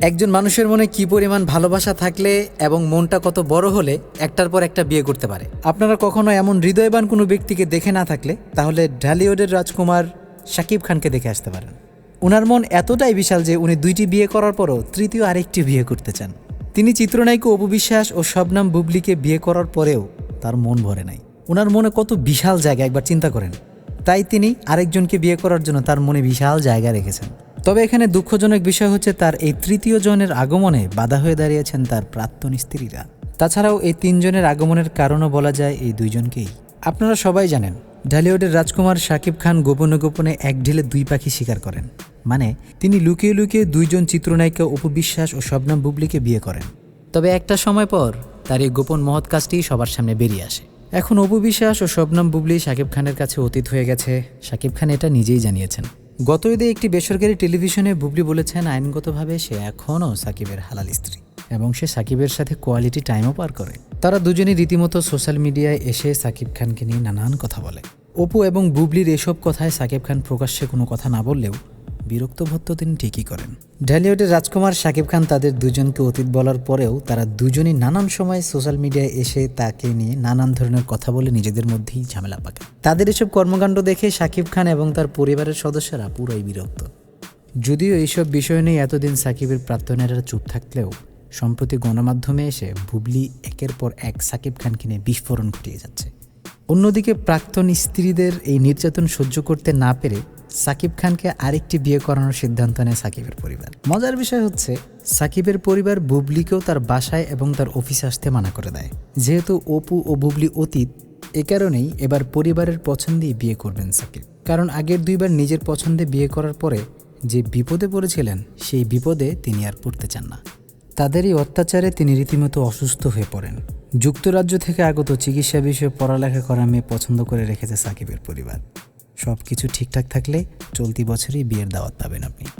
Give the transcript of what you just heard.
একজন মানুষের মনে কি পরিমাণ ভালোবাসা থাকলে এবং মনটা কত বড় হলে একটার পর একটা বিয়ে করতে পারে? আপনারা কখনো এমন হৃদয়বান কোনো ব্যক্তিকে দেখে না থাকলে তাহলে ঢালিউডের রাজকুমার শাকিব খানকে দেখে আসতে পারেন। ওনার মন এতটাই বিশাল যে উনি দুইটি বিয়ে করার পরও তৃতীয় আরেকটি বিয়ে করতে চান। তিনি চিত্রনায়িকা অপু বিশ্বাস ও শবনাম বুবলিকে বিয়ে করার পরেও তার মন ভরে নাই। ওনার মনে কত বিশাল জায়গা, একবার চিন্তা করেন। তাই তিনি আরেকজনকে বিয়ে করার জন্য তার মনে বিশাল জায়গা রেখেছেন। তবে এখানে দুঃখজনক বিষয় হচ্ছে তার এই তৃতীয় জনের আগমনে বাধা হয়ে দাঁড়িয়েছেন তার প্রাক্তন স্ত্রীরা। তাছাড়াও এই তিনজনের আগমনের কারণও বলা যায় এই দুইজনকেই। আপনারা সবাই জানেন, ঢালিউডের রাজকুমার শাকিব খান গোপনে গোপনে এক ঢিলে দুই পাখি শিকার করেন। মানে তিনি লুকিয়ে লুকিয়ে দুইজন চিত্রনায়িকা উপবিশ্বাস ও শবনম বুবলিকে বিয়ে করেন। তবে একটা সময় পর তার এই গোপন মহৎ কাজটি সবার সামনে বেরিয়ে আসে। এখন অপু বিশ্বাস ও শবনম বুবলি শাকিব খানের কাছে অতীত হয়ে গেছে। শাকিব খান এটা নিজেই জানিয়েছেন। গত ঈদে একটি বেসরকারি টেলিভিশনে বুবলি বলেছেন, আইনগতভাবে সে এখনও সাকিবের হালাল স্ত্রী এবং সে সাকিবের সাথে কোয়ালিটি টাইমও পার করে। তারা দুজনেই রীতিমতো সোশ্যাল মিডিয়ায় এসে সাকিব খানকে নিয়ে নানান কথা বলে। অপু এবং বুবলির এসব কথায় সাকিব খান প্রকাশ্যে কোনো কথা না বললেও বিরক্ত ভত্ত তিনি ঠিকই করেন। ঢালিউডের রাজকুমার শাকিব খান তাদের দুজনকে অতীত বলার পরেও তারা দুজনই নানান সময় সোশ্যাল মিডিয়ায় এসে তাকে নিয়ে নানান ধরনের কথা বলে নিজেদের মধ্যেই ঝামেলা পাকায়। তাদের এসব কর্মকাণ্ড দেখে শাকিব খান এবং তার পরিবারের সদস্যরা পুরোই বিরক্ত। যদিও এইসব বিষয় নিয়ে এতদিন সাকিবের প্রার্থনারা চুপ থাকলেও, সম্প্রতি গণমাধ্যমে এসে বুবলি একের পর এক সাকিব খানকে নিয়ে বিস্ফোরণ ঘটিয়ে যাচ্ছে। অন্যদিকে প্রাক্তন স্ত্রীদের এই নির্যাতন সহ্য করতে না পেরে সাকিব খানকে আরেকটি বিয়ে করানোর সিদ্ধান্ত নেয় সাকিবের পরিবার। মজার বিষয় হচ্ছে, সাকিবের পরিবার বুবলিকেও তার বাসায় এবং তার অফিসে আসতে মানা করে দেয়। যেহেতু অপু ও বুবলি অতীত, এ কারণেই এবার পরিবারের পছন্দেই বিয়ে করবেন সাকিব। কারণ আগের দুইবার নিজের পছন্দে বিয়ে করার পরে যে বিপদে পড়েছিলেন, সেই বিপদে তিনি আর পড়তে চান না। তাদের এই অত্যাচারে তিনি রীতিমতো অসুস্থ হয়ে পড়েন। যুক্তরাজ্য থেকে আগত চিকিৎসা বিষয়ে পড়ালেখা করা মেয়ে পছন্দ করে রেখেছে সাকিবের পরিবার। সব কিছু ঠিকঠাক থাকলে চলতি বছরই বিয়ের দাওয়াত পাবেন আপনি।